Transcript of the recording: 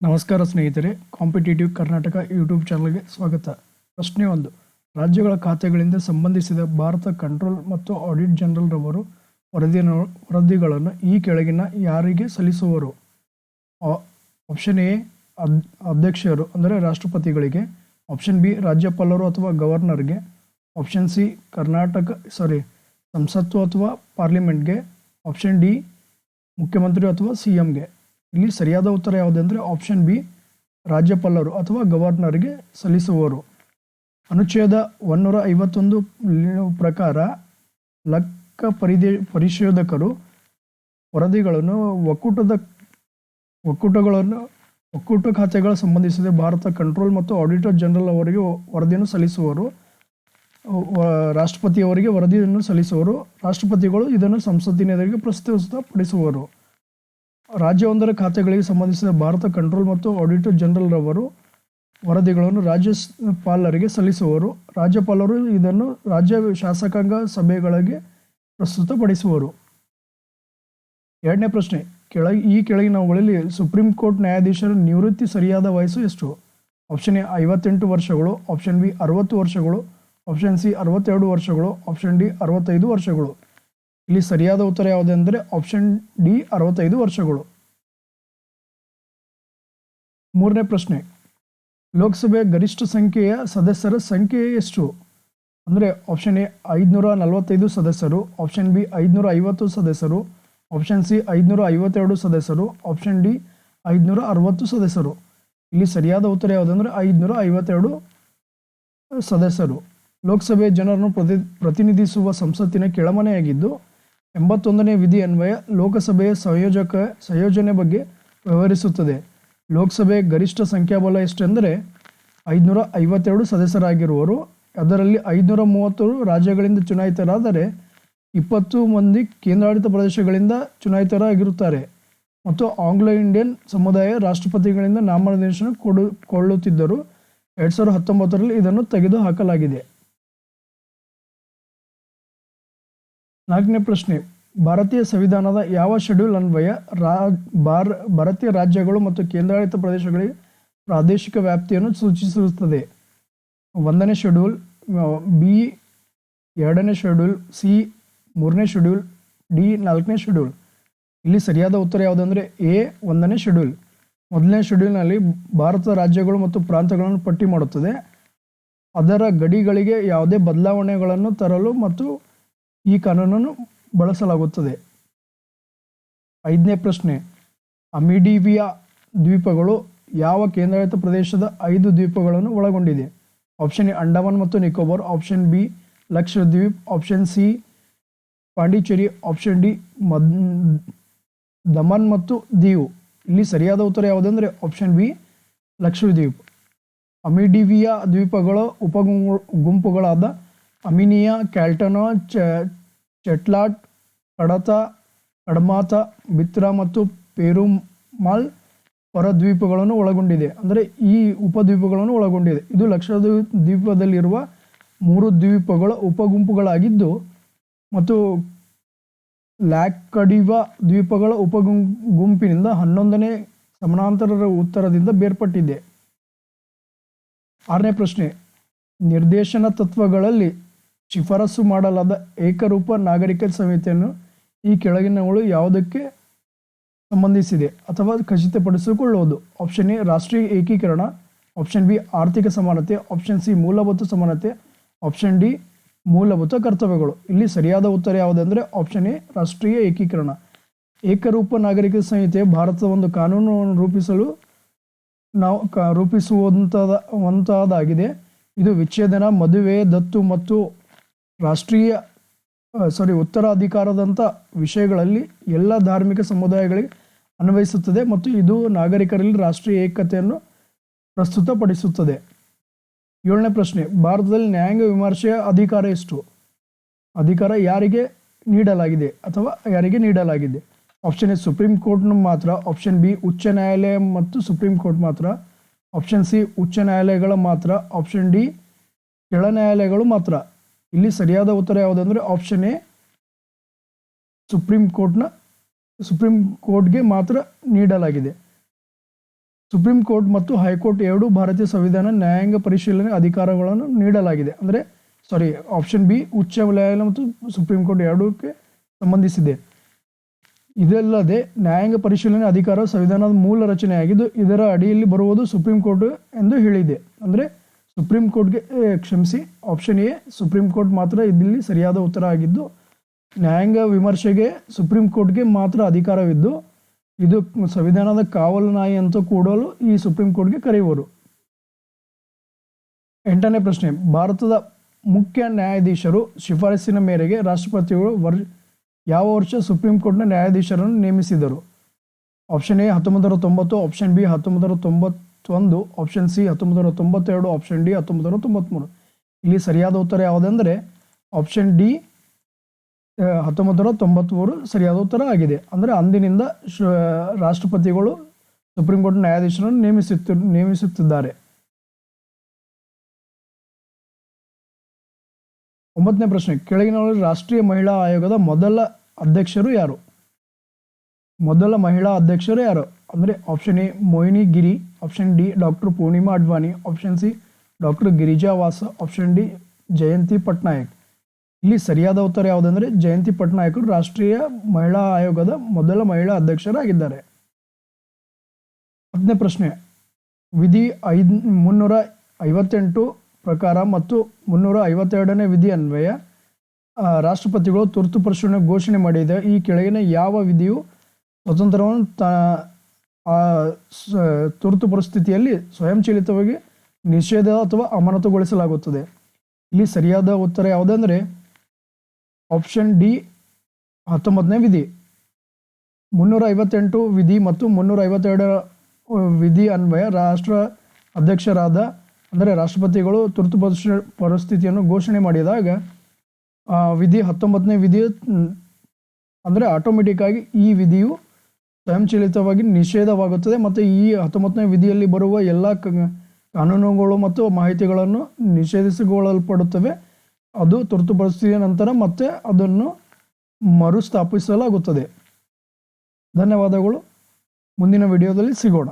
ನಮಸ್ಕಾರ ಸ್ನೇಹಿತರೆ competitive Karnataka YouTube ಚಾನಲ್ಗೆ ಸ್ವಾಗತ. ಪ್ರಶ್ನೆ ಒಂದು. ರಾಜ್ಯಗಳ ಖಾತೆಗಳಿಂದ ಸಂಬಂಧಿಸಿದ ಭಾರತ ಕಂಟ್ರೋಲ್ ಮತ್ತು ಆಡಿಟ್ ಜನರಲ್ ರವರು ವರದಿನ ವರದಿಗಳನ್ನು ಈ ಕೆಳಗಿನ ಯಾರಿಗೆ ಸಲ್ಲಿಸುವರು? ಆಪ್ಷನ್ ಎ ಅಧ್ಯಕ್ಷರು, ಅಂದರೆ ರಾಷ್ಟ್ರಪತಿಗಳಿಗೆ. ಆಪ್ಷನ್ ಬಿ, ರಾಜ್ಯಪಾಲರು ಅಥವಾ ಗವರ್ನರ್ಗೆ ಆಪ್ಷನ್ ಸಿ, ಕರ್ನಾಟಕ ಸಾರಿ ಸಂಸತ್ತು ಅಥವಾ ಪಾರ್ಲಿಮೆಂಟ್ಗೆ ಆಪ್ಷನ್ ಡಿ, ಮುಖ್ಯಮಂತ್ರಿ ಅಥವಾ ಸಿ ಎಂಗೆ ಇಲ್ಲಿ ಸರಿಯಾದ ಉತ್ತರ ಯಾವುದೆಂದರೆ ಆಪ್ಷನ್ ಬಿ ರಾಜ್ಯಪಾಲರು ಅಥವಾ ಗವರ್ನರ್ಗೆ ಸಲ್ಲಿಸುವವರು. ಅನುಚ್ಛೇದ ಒನ್ನೂರ ಐವತ್ತೊಂದು ಪ್ರಕಾರ ಲೆಕ್ಕ ಪರಿದೇ, ಪರಿಶೋಧಕರು ವರದಿಗಳನ್ನು ಒಕ್ಕೂಟದ, ಒಕ್ಕೂಟಗಳನ್ನು, ಒಕ್ಕೂಟ ಖಾತೆಗಳ ಸಂಬಂಧಿಸಿದ ಭಾರತ ಕಂಟ್ರೋಲ್ ಮತ್ತು ಆಡಿಟರ್ ಜನರಲ್ ಅವರಿಗೆ ವರದಿಯನ್ನು ಸಲ್ಲಿಸುವರು. ರಾಷ್ಟ್ರಪತಿಯವರಿಗೆ ವರದಿಯನ್ನು ಸಲ್ಲಿಸುವರು. ರಾಷ್ಟ್ರಪತಿಗಳು ಇದನ್ನು ಸಂಸತ್ತಿನ ಎದುರಿಗೆ ಪ್ರಸ್ತುತಪಡಿಸುವರು. ರಾಜ್ಯವೊಂದರ ಖಾತೆಗಳಿಗೆ ಸಂಬಂಧಿಸಿದ ಭಾರತ ಕಂಟ್ರೋಲ್ ಮತ್ತು ಆಡಿಟರ್ ಜನರಲ್ ರವರು ವರದಿಗಳನ್ನು ರಾಜ್ಯಪಾಲರಿಗೆ ಸಲ್ಲಿಸುವರು. ರಾಜ್ಯಪಾಲರು ಇದನ್ನು ರಾಜ್ಯ ಶಾಸಕಾಂಗ ಸಭೆಗಳಿಗೆ ಪ್ರಸ್ತುತಪಡಿಸುವರು. ಎರಡನೇ ಪ್ರಶ್ನೆ ಕೆಳ ಈ ಕೆಳಗಿನವುಗಳಲ್ಲಿ ಸುಪ್ರೀಂ ಕೋರ್ಟ್ ನ್ಯಾಯಾಧೀಶರ ನಿವೃತ್ತಿ ಸರಿಯಾದ ವಯಸ್ಸು ಎಷ್ಟು? ಆಪ್ಷನ್ ಎ, ಐವತ್ತೆಂಟು ವರ್ಷಗಳು, ಆಪ್ಷನ್ ಬಿ, ಅರವತ್ತು ವರ್ಷಗಳು, ಆಪ್ಷನ್ ಸಿ, ಅರವತ್ತೆರಡು ವರ್ಷಗಳು, ಆಪ್ಷನ್ ಡಿ, ಅರವತ್ತೈದು ವರ್ಷಗಳು. ಇಲ್ಲಿ ಸರಿಯಾದ ಉತ್ತರ ಯಾವುದೆಂದರೆ, ಆಪ್ಷನ್ ಡಿ, ಅರವತ್ತೈದು ವರ್ಷಗಳು. ಮೂರನೇ ಪ್ರಶ್ನೆ ಲೋಕಸಭೆಯ ಗರಿಷ್ಠ ಸಂಖ್ಯೆಯ ಸದಸ್ಯರ ಸಂಖ್ಯೆ ಎಷ್ಟು? ಅಂದರೆ ಆಪ್ಷನ್ ಎ ಐದುನೂರ ನಲವತ್ತೈದು ಸದಸ್ಯರು ಆಪ್ಷನ್ ಬಿ ಐದುನೂರ ಐವತ್ತು ಸದಸ್ಯರು ಆಪ್ಷನ್ ಸಿ ಐದುನೂರ ಐವತ್ತೆರಡು ಸದಸ್ಯರು ಆಪ್ಷನ್ ಡಿ ಐದುನೂರ ಅರವತ್ತು ಸದಸ್ಯರು. ಇಲ್ಲಿ ಸರಿಯಾದ ಉತ್ತರ ಯಾವುದಂದ್ರೆ ಐದುನೂರ ಐವತ್ತೆರಡು ಸದಸ್ಯರು. ಲೋಕಸಭೆ ಜನರನ್ನು ಪ್ರತಿ ಪ್ರತಿನಿಧಿಸುವ ಸಂಸತ್ತಿನ ಕೆಳಮನೆಯಾಗಿದ್ದು, ಎಂಬತ್ತೊಂದನೇ ವಿಧಿ ಅನ್ವಯ ಲೋಕಸಭೆಯ ಸಂಯೋಜಕ, ಸಂಯೋಜನೆ ಬಗ್ಗೆ ವ್ಯವಹರಿಸುತ್ತದೆ. ಲೋಕಸಭೆಯ ಗರಿಷ್ಠ ಸಂಖ್ಯಾಬಲ ಎಷ್ಟೆಂದರೆ ಐದುನೂರ ಐವತ್ತೆರಡು ಸದಸ್ಯರಾಗಿರುವರು ಅದರಲ್ಲಿ ಐದುನೂರ ಮೂವತ್ತು ರಾಜ್ಯಗಳಿಂದ ಚುನಾಯಿತರಾದರೆ ಇಪ್ಪತ್ತು ಮಂದಿ ಕೇಂದ್ರಾಡಳಿತ ಪ್ರದೇಶಗಳಿಂದ ಚುನಾಯಿತರಾಗಿರುತ್ತಾರೆ. ಮತ್ತು ಆಂಗ್ಲೋ ಇಂಡಿಯನ್ ಸಮುದಾಯ ರಾಷ್ಟ್ರಪತಿಗಳಿಂದ ನಾಮನಿರ್ದೇಶನ ಕೊಡು ಕೊಳ್ಳುತ್ತಿದ್ದರು ಎರಡು ಸಾವಿರದ ಹತ್ತೊಂಬತ್ತರಲ್ಲಿ ಇದನ್ನು ತೆಗೆದುಹಾಕಲಾಗಿದೆ. ನಾಲ್ಕನೇ ಪ್ರಶ್ನೆ. ಭಾರತೀಯ ಸಂವಿಧಾನದ ಯಾವ ಶೆಡ್ಯೂಲ್ ಅನ್ವಯ, ರಾ, ಭಾರ, ಭಾರತೀಯ ರಾಜ್ಯಗಳು ಮತ್ತು ಕೇಂದ್ರಾಡಳಿತ ಪ್ರದೇಶಗಳಿಗೆ ಪ್ರಾದೇಶಿಕ ವ್ಯಾಪ್ತಿಯನ್ನು ಸೂಚಿಸುತ್ತದೆ? ಒಂದನೇ ಶೆಡ್ಯೂಲ್ ಬಿ, ಎರಡನೇ ಶೆಡ್ಯೂಲ್, ಸಿ, ಮೂರನೇ ಶೆಡ್ಯೂಲ್, ಡಿ, ನಾಲ್ಕನೇ ಶೆಡ್ಯೂಲ್. ಇಲ್ಲಿ ಸರಿಯಾದ ಉತ್ತರ ಯಾವುದಂದರೆ ಎ, ಒಂದನೇ ಶೆಡ್ಯೂಲ್. ಮೊದಲನೇ ಶೆಡ್ಯೂಲ್ನಲ್ಲಿ ಭಾರತ ರಾಜ್ಯಗಳು ಮತ್ತು ಪ್ರಾಂತಗಳನ್ನು ಪಟ್ಟಿ ಮಾಡುತ್ತದೆ. ಅದರ ಗಡಿಗಳಿಗೆ ಯಾವುದೇ ಬದಲಾವಣೆಗಳನ್ನು ತರಲು ಮತ್ತು ಈ ಕಾನೂನನ್ನು ಬಳಸಲಾಗುತ್ತದೆ. ಐದನೇ ಪ್ರಶ್ನೆ, ಅಮಿಡಿವಿಯಾ ದ್ವೀಪಗಳು ಯಾವ ಕೇಂದ್ರಾಡಳಿತ ಪ್ರದೇಶದ ಐದು ದ್ವೀಪಗಳನ್ನು ಒಳಗೊಂಡಿದೆ? ಆಪ್ಷನ್ ಎ, ಅಂಡಮಾನ್ ಮತ್ತು Nicobar. Option B, Lakshadweep. Option C, Pondicherry. Option D, ಮದ್, ದಮನ್ ಮತ್ತು ದೀವು. ಇಲ್ಲಿ ಸರಿಯಾದ ಉತ್ತರ ಯಾವುದೆಂದರೆ ಆಪ್ಷನ್ ಬಿ, ಲಕ್ಷದ್ವೀಪ್. ಅಮಿಡಿವಿಯಾ ದ್ವೀಪಗಳ ಉಪಗುಂಪುಗಳಾದ ಗುಂಪುಗಳಾದ ಅಮಿನಿಯಾ, ಕ್ಯಾಲ್ಟನಾ, ಚ ಚೆಟ್ಲಾಟ್, ಕಡತ, ಕಡಮಾತ ಮಿತ್ರ ಮತ್ತು ಪೇರುಮಾಲ್ ಹೊರದ್ವೀಪಗಳನ್ನು ಒಳಗೊಂಡಿದೆ. ಅಂದರೆ ಈ ಉಪದ್ವೀಪಗಳನ್ನು ಒಳಗೊಂಡಿದೆ. ಇದು ಲಕ್ಷದ್ವೀಪ ದ್ವೀಪದಲ್ಲಿರುವ ಮೂರು ದ್ವೀಪಗಳ ಉಪಗುಂಪುಗಳಾಗಿದ್ದು ಮತ್ತು ಲ್ಯಾಕಡಿವಾ ದ್ವೀಪಗಳ ಉಪಗುಂ ಗುಂಪಿನಿಂದ ಹನ್ನೊಂದನೇ ಸಮಾನಾಂತರ ಉತ್ತರದಿಂದ ಬೇರ್ಪಟ್ಟಿದೆ. ಆರನೇ ಪ್ರಶ್ನೆ, ನಿರ್ದೇಶನ ತತ್ವಗಳಲ್ಲಿ ಶಿಫಾರಸು ಮಾಡಲಾದ ಏಕರೂಪ ನಾಗರಿಕ ಸಂಹಿತೆಯನ್ನು ಈ ಕೆಳಗಿನವುಗಳು ಯಾವುದಕ್ಕೆ ಸಂಬಂಧಿಸಿದೆ ಅಥವಾ ಖಚಿತಪಡಿಸಿಕೊಳ್ಳುವುದು? ಆಪ್ಷನ್ ಎ, ರಾಷ್ಟ್ರೀಯ ಏಕೀಕರಣ. ಆಪ್ಷನ್ ಬಿ, ಆರ್ಥಿಕ ಸಮಾನತೆ. ಆಪ್ಷನ್ ಸಿ, ಮೂಲಭೂತ ಸಮಾನತೆ. ಆಪ್ಷನ್ ಡಿ, ಮೂಲಭೂತ ಕರ್ತವ್ಯಗಳು. ಇಲ್ಲಿ ಸರಿಯಾದ ಉತ್ತರ ಯಾವುದೆಂದರೆ ಆಪ್ಷನ್ ಎ, ರಾಷ್ಟ್ರೀಯ ಏಕೀಕರಣ. ಏಕರೂಪ ನಾಗರಿಕ ಸಂಹಿತೆ ಭಾರತದ ಒಂದು ಕಾನೂನನ್ನು ರೂಪಿಸಲು ನಾವು ಕ ರೂಪಿಸುವಂಥದ ಇದು ವಿಚ್ಛೇದನ, ಮದುವೆ, ದತ್ತು ಮತ್ತು ರಾಷ್ಟ್ರೀಯ ಸಾರಿ ಉತ್ತರಾಧಿಕಾರದಂಥ ವಿಷಯಗಳಲ್ಲಿ ಎಲ್ಲ ಧಾರ್ಮಿಕ ಸಮುದಾಯಗಳಿಗೆ ಅನ್ವಯಿಸುತ್ತದೆ ಮತ್ತು ಇದು ನಾಗರಿಕರಲ್ಲಿ ರಾಷ್ಟ್ರೀಯ ಏಕತೆಯನ್ನು ಪ್ರಸ್ತುತಪಡಿಸುತ್ತದೆ. ಏಳನೇ ಪ್ರಶ್ನೆ, ಭಾರತದಲ್ಲಿ ನ್ಯಾಯಾಂಗ ವಿಮರ್ಶೆಯ ಅಧಿಕಾರ ಎಷ್ಟು? ಅಧಿಕಾರ ಯಾರಿಗೆ ನೀಡಲಾಗಿದೆ ಅಥವಾ ಯಾರಿಗೆ ನೀಡಲಾಗಿದೆ? ಆಪ್ಷನ್ ಎ, ಸುಪ್ರೀಂ ಕೋರ್ಟ್ನ ಮಾತ್ರ. ಆಪ್ಷನ್ ಬಿ, ಉಚ್ಚ ನ್ಯಾಯಾಲಯ ಮತ್ತು ಸುಪ್ರೀಂ ಕೋರ್ಟ್ ಮಾತ್ರ. ಆಪ್ಷನ್ ಸಿ, ಉಚ್ಚ ನ್ಯಾಯಾಲಯಗಳ ಮಾತ್ರ. ಆಪ್ಷನ್ ಡಿ, ಕೆಳ ನ್ಯಾಯಾಲಯಗಳು ಮಾತ್ರ. ಇಲ್ಲಿ ಸರಿಯಾದ ಉತ್ತರ ಯಾವುದಂದ್ರೆ ಆಪ್ಷನ್ ಎ ಸುಪ್ರೀಂ ಕೋರ್ಟ್ನ, ಸುಪ್ರೀಂ ಕೋರ್ಟ್ಗೆ ಮಾತ್ರ ನೀಡಲಾಗಿದೆ. ಸುಪ್ರೀಂ ಕೋರ್ಟ್ ಮತ್ತು ಹೈಕೋರ್ಟ್ ಎರಡು ಭಾರತೀಯ ಸಂವಿಧಾನ ನ್ಯಾಯಾಂಗ ಪರಿಶೀಲನೆ ಅಧಿಕಾರಗಳನ್ನು ನೀಡಲಾಗಿದೆ. ಅಂದರೆ ಸಾರಿ ಆಪ್ಷನ್ ಬಿ ಉಚ್ಚ ನ್ಯಾಯಾಲಯ ಮತ್ತು ಸುಪ್ರೀಂ ಕೋರ್ಟ್ ಎರಡಕ್ಕೆ ಸಂಬಂಧಿಸಿದೆ. ಇದಲ್ಲದೆ ನ್ಯಾಯಾಂಗ ಪರಿಶೀಲನೆ ಅಧಿಕಾರ ಸಂವಿಧಾನದ ಮೂಲ ರಚನೆಯಾಗಿದ್ದು ಇದರ ಅಡಿಯಲ್ಲಿ ಬರುವುದು ಸುಪ್ರೀಂ ಕೋರ್ಟ್ ಎಂದು ಹೇಳಿದೆ. ಅಂದರೆ ಸುಪ್ರೀಂ ಕೋರ್ಟ್ಗೆ ಕ್ಷಮಿಸಿ ಆಪ್ಷನ್ ಎ ಸುಪ್ರೀಂ ಕೋರ್ಟ್ ಮಾತ್ರ ಇಲ್ಲಿ ಸರಿಯಾದ ಉತ್ತರ ಆಗಿದ್ದು, ನ್ಯಾಯಾಂಗ ವಿಮರ್ಶೆಗೆ ಸುಪ್ರೀಂ ಕೋರ್ಟ್ಗೆ ಮಾತ್ರ ಅಧಿಕಾರವಿದ್ದು, ಇದು ಸಂವಿಧಾನದ ಕಾವಲು ನಾಯಿ ಅಂತ ಕೂಡಲು ಈ ಸುಪ್ರೀಂ ಕೋರ್ಟ್ಗೆ ಕರೆಯುವರು. ಎಂಟನೇ ಪ್ರಶ್ನೆ, ಭಾರತದ ಮುಖ್ಯ ನ್ಯಾಯಾಧೀಶರು ಶಿಫಾರಸಿನ ಮೇರೆಗೆ ರಾಷ್ಟ್ರಪತಿಗಳು ವರ್, ಯಾವ ವರ್ಷ ಸುಪ್ರೀಂ ಕೋರ್ಟ್ನ ನ್ಯಾಯಾಧೀಶರನ್ನು ನೇಮಿಸಿದರು? ಆಪ್ಷನ್ ಎ ಹತ್ತೊಂಬತ್ತು ತೊಂಬತ್ತು ಆಪ್ಷನ್ ಬಿ ಹತ್ತೊಂಬತ್ತು ನೂರ ತೊಂಬತ್ತೊಂದು ಆಪ್ಷನ್ ಸಿ ಹತ್ತೊಂಬತ್ತು ನೂರ ತೊಂಬತ್ತೆರಡು ಆಪ್ಷನ್ ಡಿ ಹತ್ತೊಂಬತ್ತು ನೂರ ತೊಂಬತ್ತ್ಮೂರು ಇಲ್ಲಿ ಸರಿಯಾದ ಉತ್ತರ ಯಾವುದೆಂದರೆ ಆಪ್ಷನ್ ಡಿ ಹತ್ತೊಂಬತ್ತು ನೂರ ತೊಂಬತ್ತ್ಮೂರು ಸರಿಯಾದ ಉತ್ತರ ಆಗಿದೆ. ಅಂದರೆ ಅಂದಿನಿಂದ ರಾಷ್ಟ್ರಪತಿಗಳು ಸುಪ್ರೀಂ ಕೋರ್ಟ್ ನ್ಯಾಯಾಧೀಶರನ್ನು ನೇಮಿಸುತ್ತ, ನೇಮಿಸುತ್ತಿದ್ದಾರೆ. ಒಂಬತ್ತನೇ ಪ್ರಶ್ನೆ ಕೆಳಗಿನ ರಾಷ್ಟ್ರೀಯ ಮಹಿಳಾ ಆಯೋಗದ ಮೊದಲ ಅಧ್ಯಕ್ಷರು ಯಾರು? ಮೊದಲ ಮಹಿಳಾ ಅಧ್ಯಕ್ಷರು ಯಾರು? ಅಂದರೆ option A Mohini Giri option D doctor Purnima Advani option C doctor Girija Vyas option D ಜಯಂತಿ ಪಟ್ನಾಯಕ್. ಇಲ್ಲಿ ಸರಿಯಾದ ಉತ್ತರ ಯಾವುದಂದರೆ ಜಯಂತಿ ಪಟ್ನಾಯಕರು ರಾಷ್ಟ್ರೀಯ ಮಹಿಳಾ ಆಯೋಗದ ಮೊದಲ ಮಹಿಳಾ ಅಧ್ಯಕ್ಷರಾಗಿದ್ದಾರೆ. ಹತ್ತನೇ ಪ್ರಶ್ನೆ, ವಿಧಿ ಐದ್ ಮುನ್ನೂರ ಐವತ್ತೆಂಟು ಪ್ರಕಾರ ಮತ್ತು ಮುನ್ನೂರ ಐವತ್ತೆರಡನೇ ವಿಧಿ ಅನ್ವಯ ರಾಷ್ಟ್ರಪತಿಗಳು ತುರ್ತು ಪರಿಶೀಲನೆ ಘೋಷಣೆ ಮಾಡಿದ. ಈ ಕೆಳಗಿನ ಯಾವ ವಿಧಿಯು ಸ್ವತಂತ್ರವನ್ನು ತ, ಆ ತುರ್ತು ಪರಿಸ್ಥಿತಿಯಲ್ಲಿ ಸ್ವಯಂಚಾಲಿತವಾಗಿ ನಿಷೇಧ ಅಥವಾ ಅಮಾನತುಗೊಳಿಸಲಾಗುತ್ತದೆ. ಇಲ್ಲಿ ಸರಿಯಾದ ಉತ್ತರ ಯಾವುದಂದರೆ ಆಪ್ಷನ್ ಡಿ ಹತ್ತೊಂಬತ್ತನೇ ವಿಧಿ. ಮುನ್ನೂರ ಐವತ್ತೆಂಟು ವಿಧಿ ಮತ್ತು ಮುನ್ನೂರ ಐವತ್ತೆರಡರ ವಿಧಿ ಅನ್ವಯ ರಾಷ್ಟ್ರ ಅಧ್ಯಕ್ಷರಾದ, ಅಂದರೆ ರಾಷ್ಟ್ರಪತಿಗಳು ತುರ್ತು ಪರಿಸ್ಥಿ- ಪರಿಸ್ಥಿತಿಯನ್ನು ಘೋಷಣೆ ಮಾಡಿದಾಗ ವಿಧಿ ಹತ್ತೊಂಬತ್ತನೇ ವಿಧಿ ಅಂದರೆ ಆಟೋಮೆಟಿಕ್ ಆಗಿ ಈ ವಿಧಿಯು ಸ್ವಯಂಚಾಲಿತವಾಗಿ ನಿಷೇಧವಾಗುತ್ತದೆ ಮತ್ತು ಈ ಹತ್ತೊಂಬತ್ತನೇ ವಿಧಿಯಲ್ಲಿ ಬರುವ ಎಲ್ಲ ಕಾನೂನುಗಳು ಮತ್ತು ಮಾಹಿತಿಗಳನ್ನು ನಿಷೇಧಿಸಿಕೊಳ್ಳಲ್ಪಡುತ್ತವೆ. ಅದು ತುರ್ತು ಪರಿಸ್ಥಿತಿಯ ನಂತರ ಮತ್ತೆ ಅದನ್ನು ಮರುಸ್ಥಾಪಿಸಲಾಗುತ್ತದೆ. ಧನ್ಯವಾದಗಳು. ಮುಂದಿನ ವಿಡಿಯೋದಲ್ಲಿ ಸಿಗೋಣ.